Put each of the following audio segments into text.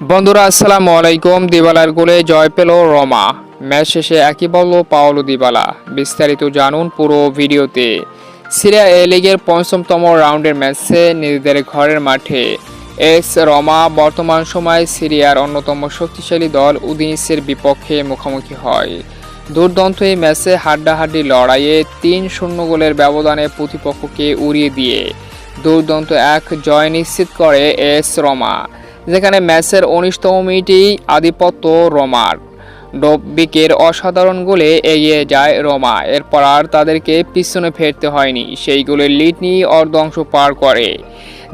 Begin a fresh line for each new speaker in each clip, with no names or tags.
বন্ধুরা, আসসালামু আলাইকুম। দিবালার গোলে জয় পেল রমা। ম্যাচ শেষে একই বলল পাওলো দিবালা। বিস্তারিত জানুন পুরো ভিডিওতে। সিরিয়া এ লিগের পঞ্চমতম রাউন্ডের ম্যাচে নিজেদের ঘরের মাঠে। এস রমা বর্তমান সময়ে সিরিয়ার অন্যতম শক্তিশালী দল উদিনিসের বিপক্ষে মুখোমুখি হয়। দুর্দান্ত এই ম্যাচে হাড্ডাহাড্ডি লড়াইয়ে তিন শূন্য গোলের ব্যবধানে প্রতিপক্ষকে উড়িয়ে দিয়ে দুর্দান্ত এক জয় নিশ্চিত করে এস রমা। যেখানে ম্যাচের উনিশতম মিনিটেই আধিপত্য রোমার। ডব্বিকের অসাধারণ গোলে এগিয়ে যায় রোমা, এরপর আর তাদেরকে পিছনে ফেরতে হয়নি। সেই গোলের লিড নিয়ে অর্ধাংশ পার করে।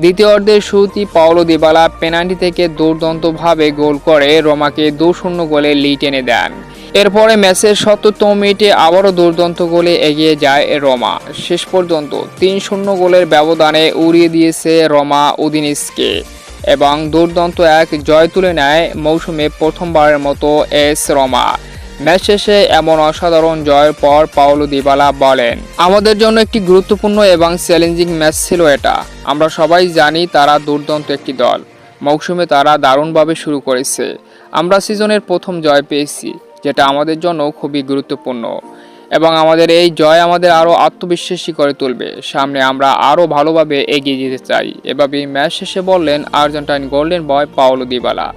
দ্বিতীয় অর্ধের শুরুতেই পাওলো দিবালা পেনাল্টি থেকে দুর্দান্তভাবে গোল করে রোমাকে দু শূন্য গোলে লিড এনে দেন। এরপরে ম্যাচের সত্তরতম মিনিটে আবারও দুর্দান্ত গোলে এগিয়ে যায় রোমা। শেষ পর্যন্ত তিন শূন্য গোলের ব্যবধানে উড়িয়ে দিয়েছে রোমা উদিনিসকে এবং দুর্দান্ত এক জয় তুলে নেয় মৌসুমে প্রথমবারের মতো এস রমা। ম্যাচ শেষে এমন অসাধারণ জয়ের পর পাওলো দিবালা বলেন, আমাদের জন্য একটি গুরুত্বপূর্ণ এবং চ্যালেঞ্জিং ম্যাচ ছিল এটা। আমরা সবাই জানি তারা দুর্দান্ত একটি দল। মৌসুমে তারা দারুণভাবে শুরু করেছে। আমরা সিজনের প্রথম জয় পেয়েছি, যেটা আমাদের জন্য খুবই গুরুত্বপূর্ণ। এবং আমাদের এই জয় আমাদের আরও আত্মবিশ্বাসী করে তুলবে। সামনে আমরা আরও ভালোভাবে এগিয়ে যেতে চাই। এভাবেই ম্যাচ শেষে বললেন Argentine golden boy Paulo Dybala.